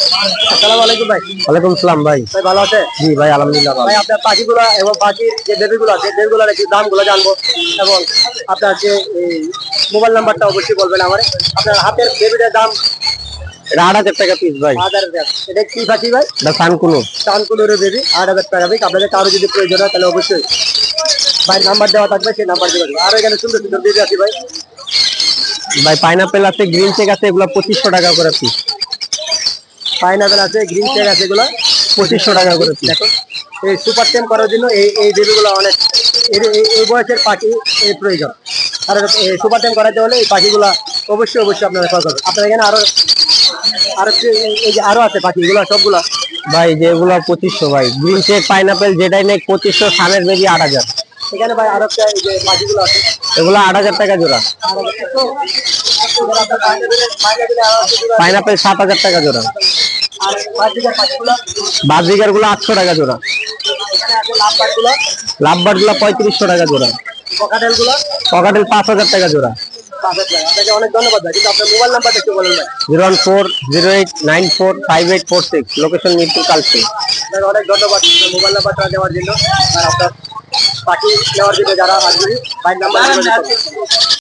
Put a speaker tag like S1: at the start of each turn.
S1: আসসালামু আলাইকুম ভাই।
S2: ওয়ালাইকুম সালাম ভাই।
S1: ভাই ভালো আছে
S2: জি ভাই আলহামদুলিল্লাহ
S1: ভাই আপনার পাখিগুলো এবং পাখির যে বেবিগুলো আছে বেবিগুলোর একটু দামগুলো জানব এবং আপনার যে মোবাইল নাম্বারটা অবশ্যই বলবেন আমার। আপনার হাতের বেবিটার দাম
S2: এটা আট হাজার টাকা পিস ভাই।
S1: হাজার এটা কি পাখি ভাই?
S2: এটা সানকুনু।
S1: চানকুনুরের বেবি আট হাজার টাকা ভাই আপনাদের কারও যদি প্রয়োজন হয় তাহলে অবশ্যই ভাই নাম্বার দেওয়া থাকবে সেই নাম্বার দেবেন। আর এখানে সুন্দর সুন্দর বেবি আছে ভাই।
S2: ভাই পাইনাপেল আছে গ্রিন চেক আছে এগুলো পঁচিশশো টাকা করে পিস
S1: পাইনাপেল আছে গ্রিন চেক আছে এগুলো
S2: পঁচিশশো টাকা করে
S1: দেখো এই সুপার টেম করার জন্য এই এই বেবিগুলো অনেক এই- বয়সের পাখি এই প্রয়োজন আর এই সুপার টেম করাতে হলে এই পাখিগুলো অবশ্যই অবশ্যই আপনারা করবেন আপনার এখানে আরও আরও কি- এই যে আরও আছে পাখি এগুলো সবগুলো
S2: ভাই যেগুলো পঁচিশশো ভাই গ্রিন চেক পাইনাপেল যেটাই নেই পঁচিশশো সানের বেবি আট হাজার
S1: এখানে ভাই আরও যে পাখিগুলো আছে
S2: এগুলো আট হাজার টাকা জোড়া পাইনাপেল সাত হাজার টাকা জোড়া বাজিকারগুলো আটশো টাকা জোড়া। লাভবারগুলো পঁয়ত্রিশশো টাকা জোড়া।
S1: পকাটেল
S2: পাঁচ হাজার টাকা জোড়া। One four, zero eight, nine four, five eight four six. Location
S1: অনেক ধন্যবাদ মোবাইল নাম্বারটা দেওয়ার জন্য জন্য যারা